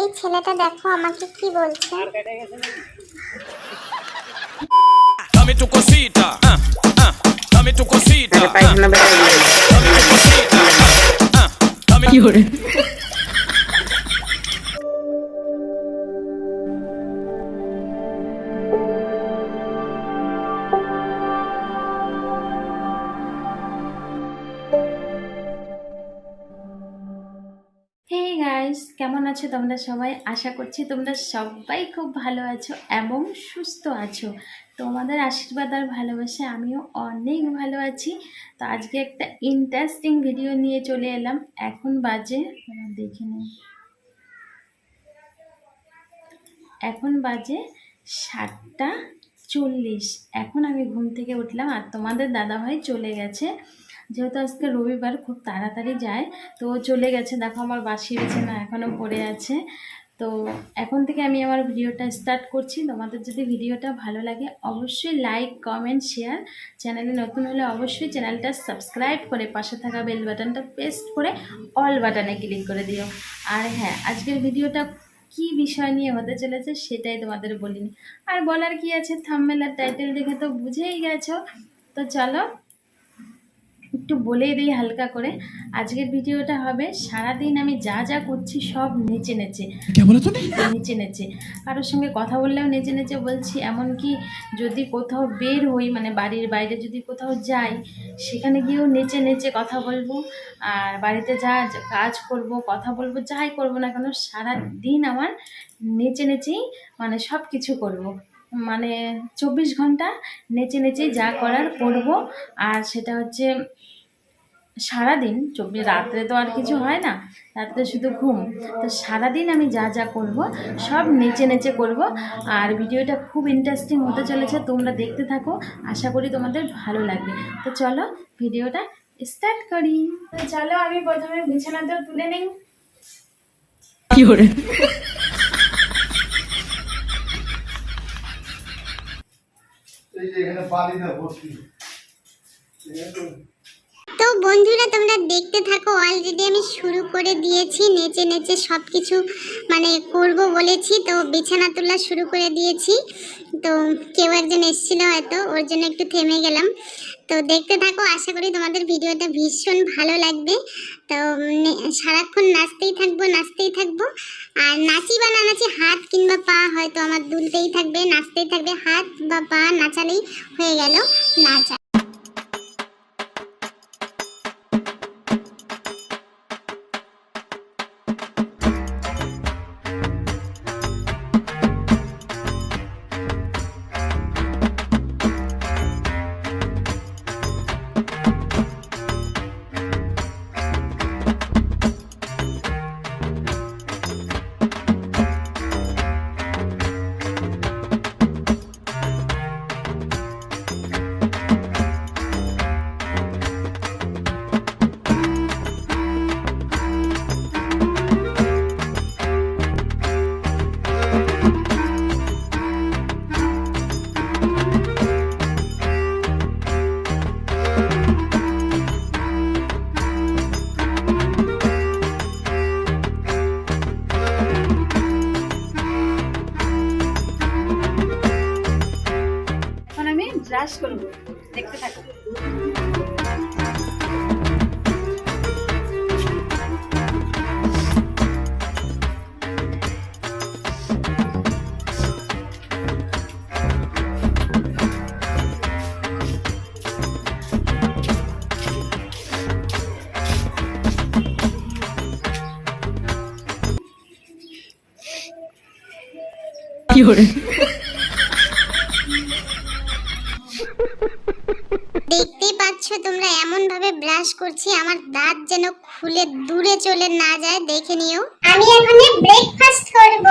এই ছেলেটা দেখো আমাকে কি বলছে। তো কসিটা আমি তো কসিটা আমি তো কি করে গাইস কেমন আছো তোমরা সবাই? আশা করছি তোমরা সবাই খুব ভালো আছো এবং সুস্থ আছো। তোমাদের আশীর্বাদ আর ভালোবাসা আমিও অনেক ভালো আছি। তো আজকে একটা ইন্টারেস্টিং ভিডিও নিয়ে চলে এলাম। এখন বাজে দেখে নিই এখন বাজে সাতটা চল্লিশ। এখন আমি ঘুম থেকে উঠলাম আর তোমাদের দাদাভাই চলে গেছে। যেহেতু আজকে রবিবার, খুব তাড়াতাড়ি যায়। তো চলে গেছে, দেখো আমার বাসি বিছানা এখনও পড়ে আছে। তো এখন থেকে আমি আমার ভিডিওটা স্টার্ট করছি। তোমাদের যদি ভিডিওটা ভালো লাগে, অবশ্যই লাইক কমেন্ট শেয়ার চ্যানেলে নতুন হলে অবশ্যই চ্যানেলটা সাবস্ক্রাইব করে পাশে থাকা বেল বাটনটা পেস্ট করে অল বাটনে ক্লিক করে দিও। আর হ্যাঁ আজকের ভিডিওটা কি বিষয় নিয়ে হতে চলেছে সেটাই তোমাদের বলিনি। আর বলার কি আছে? থাম্বনেল আর টাইটেল দেখে তো বুঝেই গেছো। তো চলো একটু বলেই দিই হালকা করে। আজকের ভিডিওটা হবে সারাদিন আমি যা যা করছি সব নেচে নেচে। নেচে নেচে। কারোর সঙ্গে কথা বললেও নেচে নেচে বলছি এমনকি যদি কোথাও বের হই মানে বাড়ির বাইরে যদি কোথাও যাই সেখানে গিয়েও নেচে নেচে কথা বলব। আর বাড়িতে যা কাজ করব কথা বলব যাই করব না কেন সারা দিন আমার নেচে নেচেই মানে সব কিছু করব। মানে চব্বিশ ঘণ্টা নেচে নেচেই যা করার করব। আর সেটা হচ্ছে সারাদিন চব্বিশ রাত্রে তো আর কিছু হয় না রাত্রে শুধু ঘুম। তো সারাদিন আমি যা যা করব সব নেচে নেচে করব আর ভিডিওটা খুব ইন্টারেস্টিং হতে চলেছে তোমরা দেখতে থাকো আশা করি তোমাদের ভালো লাগবে। তো চলো ভিডিওটা স্টার্ট করি। চলো আমি প্রথমে বিছানাটা তুলে নিই। এই যে এখানে বালি না তো বন্ধুরা, তোমরা দেখতে থাকো অলরেডি আমি শুরু করে দিয়েছি, নেচে নেচে সব কিছু মানে করব বলেছি, তো বিছানা তোলা শুরু করে দিয়েছি। তো কেউ একজন এসেছিল হয়তো, ওর জন্য একটু থেমে গেলাম। তো দেখতে থাকো, আশা করি তোমাদের ভিডিওটা ভীষণ ভালো লাগবে। তো সারাক্ষণ নাচতেই থাকব নাচতেই থাকব। আর নাচি বা না নাচি, হাত কিংবা পা হয়তো আমার দুলতেই থাকবে, নাচতেই থাকবে, হাত বা পা নাচালেই হয়ে গেল, নাচা। ব্রাশ করব দেখতে থাকো দেখতেই তোমরা এমন ভাবে ব্রাশ করছি আমার দাঁত যেন খুলে দূরে চলে না যায় দেখে নিও আমি এখন ব্রেকফাস্ট করব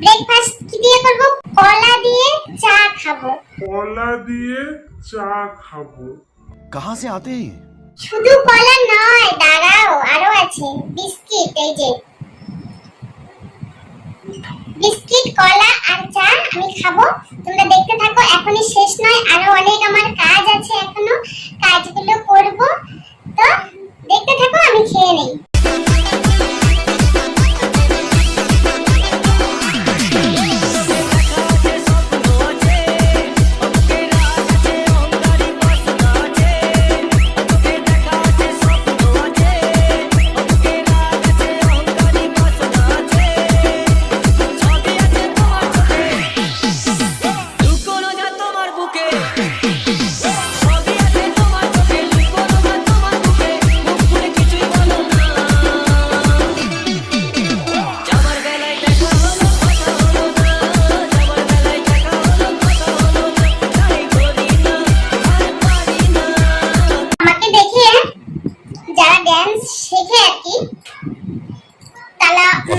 ব্রেকফাস্ট কি দিয়ে করব কলা দিয়ে চা খাবো কলা দিয়ে চা খাবো कहाँ से आते हैं ये? শুধু কলা নয় দাঁড়াও আরো আছে বিস্কিট এই যে বিস্কিট কলা আর চা আমি খাব। তোমরা দেখতে থাকো, এখনই শেষ নয়, আরও অনেক আমার কাজ আছে এখনও। কাজগুলো করব। তো দেখতে থাকো, আমি খেয়ে নেই।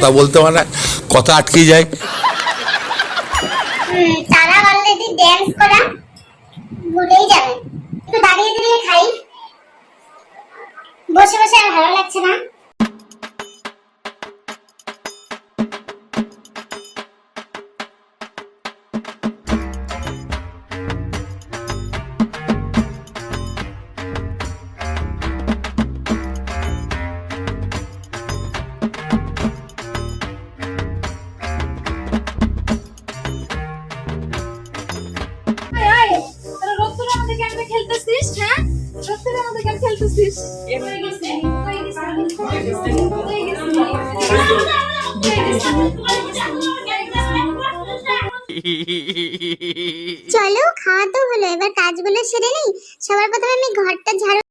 কথা বলতে মানে কথা আটকে যায়। তারা অলরেডি ড্যান্স করা ভুলেই যাবে। একটু দাঁড়িয়ে দাঁড়িয়ে খাই। বসে বসে আর ভালো লাগছে না। চলো খাওয়া তো হলো। এবার কাজগুলো সেরে নেই। সবার প্রথমে আমি ঘরটা ঝাড়ু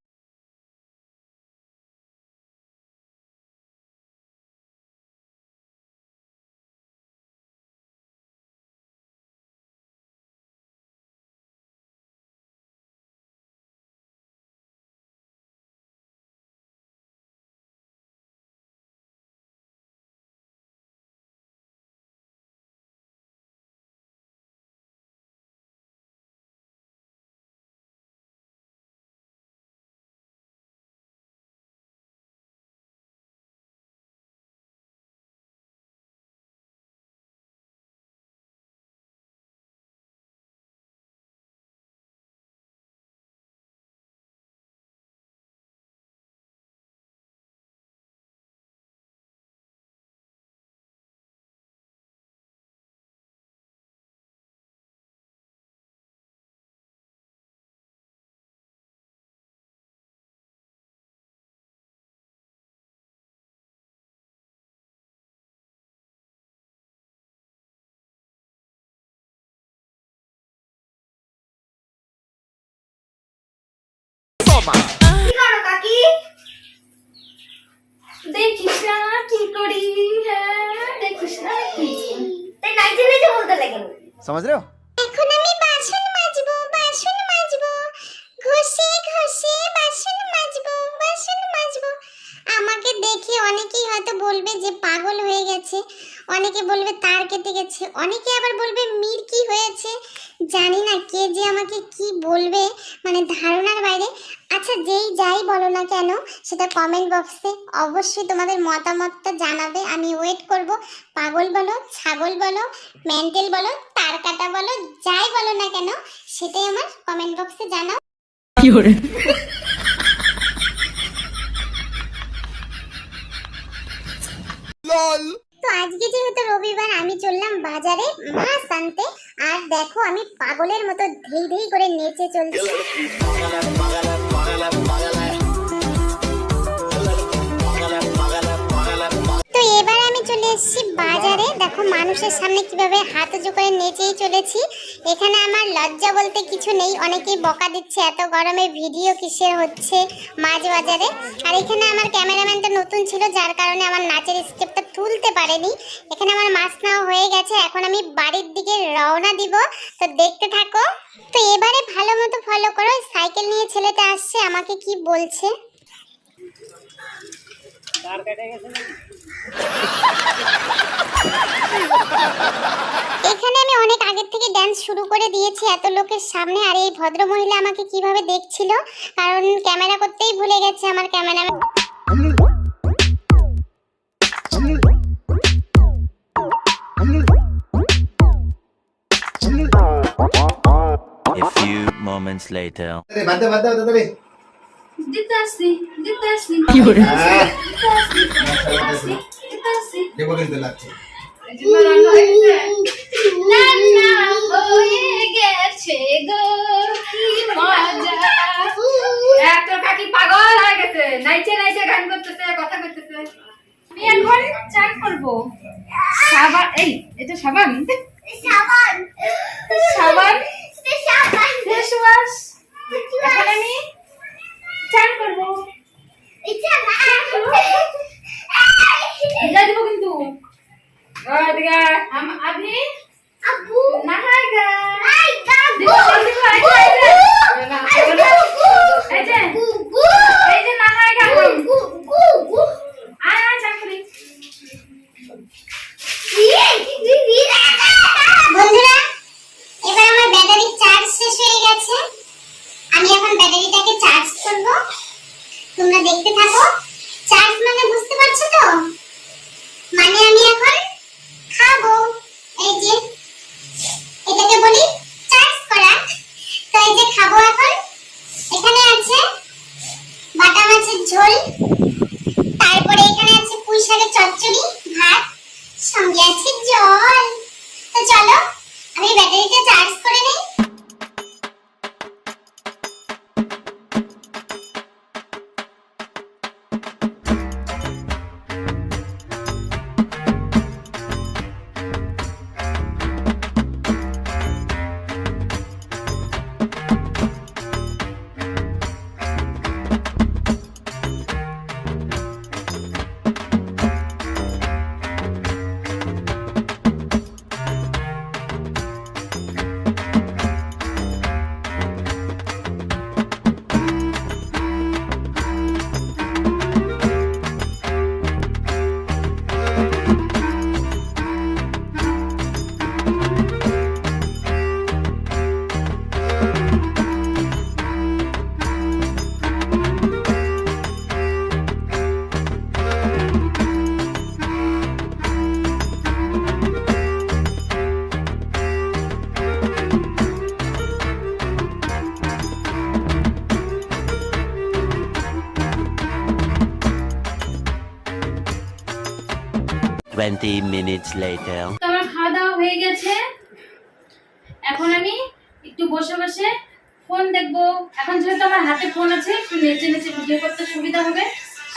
মা কি করো কাকি? দেখিস না কি করি হ্যাঁ, দেখিস না তাই নাইজে নাইজে বলতে লাগে সমাজ রে। এখন আমি বাসন মাজবো বাসন মাজবো ঘষে ঘষে বাসন মাজবো বাসন মাজবো। আমাকে দেখে অনেকেই হয়তো বলবে যে পাগল হয়ে গেছে অনেকে বলবে তার কেটে গেছে অনেকে আবার বলবে মির কি হয়েছে। জানি না কে যে আমাকে কি বলবে মানে ধারণার বাইরে। আচ্ছা যেই যাই বলো না কেন সেটা কমেন্ট বক্সে অবশ্যই তোমাদের মতামতটা জানাবে। আমি ওয়েট করব। পাগল বলো ছাগল বলো মেন্টাল বলো তার কাটা বলো যাই বলো না কেন সেটাই আমার কমেন্ট বক্সে জানাও। তো আজকে যেহেতু রবিবার, আমি চললাম বাজারে, মাছ আনতে। আর দেখো, আমি পাগলের মতো ধেই ধেই করে নেচে চলছি। চলে এসেছি বাজারে। দেখো মানুষের সামনে কীভাবে হাত উঁচু করে নেচেই চলেছি। এখানে আমার লজ্জা বলতে কিছু নেই। অনেকেই বকা দিচ্ছে, এত গরমে ভিডিও কিসের হচ্ছে মাঝ বাজারে। আর এখানে আমার ক্যামেরাম্যানটা নতুন ছিল, যার কারণে আমার নাচের স্টেপটা তুলতে পারেনি। এখানে আমার মাছ নেওয়া হয়ে গেছে। এখন আমি বাড়ির দিকে রওনা দিব। তো দেখতে থাকো। তো এবারে ভালো মতো ফলো করো। সাইকেল নিয়ে ছেলেটা আসছে, আমাকে কি বলছে? এখানে আমি অনেক আগের থেকে ড্যান্স শুরু করে দিয়েছি এত লোকের সামনে আর এই ভদ্র মহিলা আমাকে কীভাবে দেখছিল? কারণ ক্যামেরা করতেই ভুলে গেছে আমার cameraman. A few moments later. দিতে আসছি দেবো কিন্তু লাগছে হয়ে গেছে গো এক তোর কাকি পাগল হয়ে গেছে। নাইচে নাইচে গান করতেছে কথা করতেছে আমি এখন চান করব। সাবান এই এটা সাবান? সাবান? সাবান। সাবান ফেস ওয়াশ এখন আমি চান করব ভিজা দিব কিন্তু ওই দিকে আম- ঝোল। তারপরে এখানে আছে পুঁই শাকের চচ্চড়ি, ভাত, সঙ্গে আছে জল। তো চলো, আমি ব্যাটারিটা চার্জ করে নেই। Minutes later. তো আমার খাওয়া দাওয়া হয়ে গেছে। এখন আমি একটু বসে বসে ফোন দেখব। এখন যেহেতু আমার হাতে ফোন আছে একটু নেচে নেচে ভিডিও করতে সুবিধা হবে।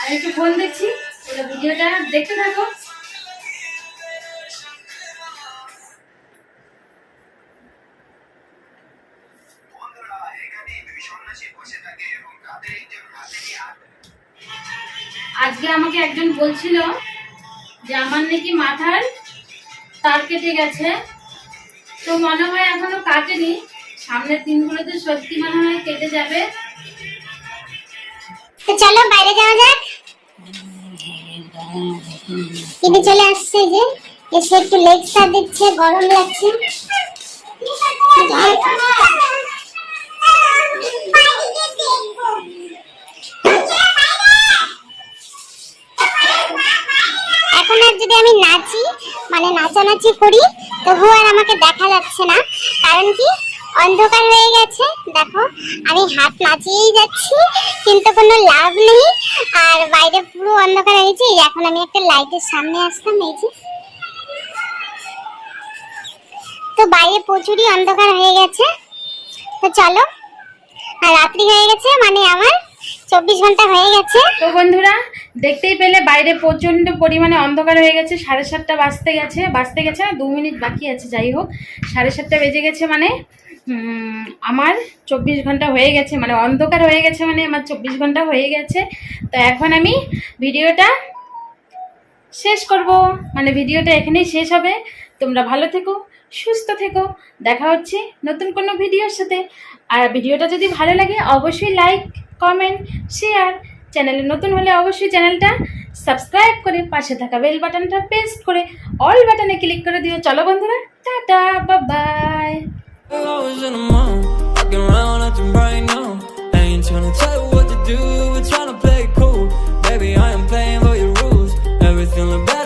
আর একটু ফোন দেখছি ওটা ভিডিওটা দেখতে থাকো। আজকে আমাকে একজন বলছিল যে আমার নাকি মাথার তার কেটে গেছে তো মনে হয় এখনও কাটেনি সামনের দিনগুলোতে সত্যি মনে হয় কেটে যাবে তো চলো বাইরে যাওয়া যাক কিন্তু চলে আসছে যে এসে একটু লেকচার দিচ্ছে গরম লাগছে এখন আর যদি আমি নাচি মানে নাচানাচি করি, তবুও আর আমাকে দেখা যাচ্ছে না। কারণ কি? অন্ধকার হয়ে গেছে। দেখো, আমি হাত নাচিয়েই যাচ্ছি, কিন্তু কোনো লাভ নেই। আর বাইরে পুরো অন্ধকার হয়েছে এখন আমি একটা লাইটের সামনে আসলাম, এই যে। তো বাইরে প্রচুরই অন্ধকার হয়ে গেছে। তো চলো, আর রাত্রি হয়ে গেছে মানে আমার। চব্বিশ ঘণ্টা হয়ে গেছে। তো বন্ধুরা, দেখতেই পেলে বাইরে প্রচণ্ড পরিমাণে অন্ধকার হয়ে গেছে। সাড়ে সাতটা বাজতে গেছে বাজতে গেছে দু মিনিট বাকি আছে, যাই হোক। সাড়ে সাতটা বেজে গেছে মানে আমার চব্বিশ ঘণ্টা হয়ে গেছে মানে অন্ধকার হয়ে গেছে মানে আমার চব্বিশ ঘণ্টা হয়ে গেছে। তো এখন আমি ভিডিওটা শেষ করব। মানে ভিডিওটা এখানেই শেষ হবে। তোমরা ভালো থেকো, সুস্থ থেকো। দেখা হচ্ছে নতুন কোনো ভিডিওর সাথে। আর ভিডিওটা যদি ভালো লাগে, অবশ্যই লাইক কমেন্ট শেয়ার চ্যানেলে নতুন হলে অবশ্যই চ্যানেলটা সাবস্ক্রাইব করে পাশে থাকা বেল বাটনটা পেস্ট করে অল বাটনে ক্লিক করে দিও চলো বন্ধুরা টাটা বাবাই Trying to tell you what to do, we're trying to play cool. Baby, I am playing by your rules. Everything look better.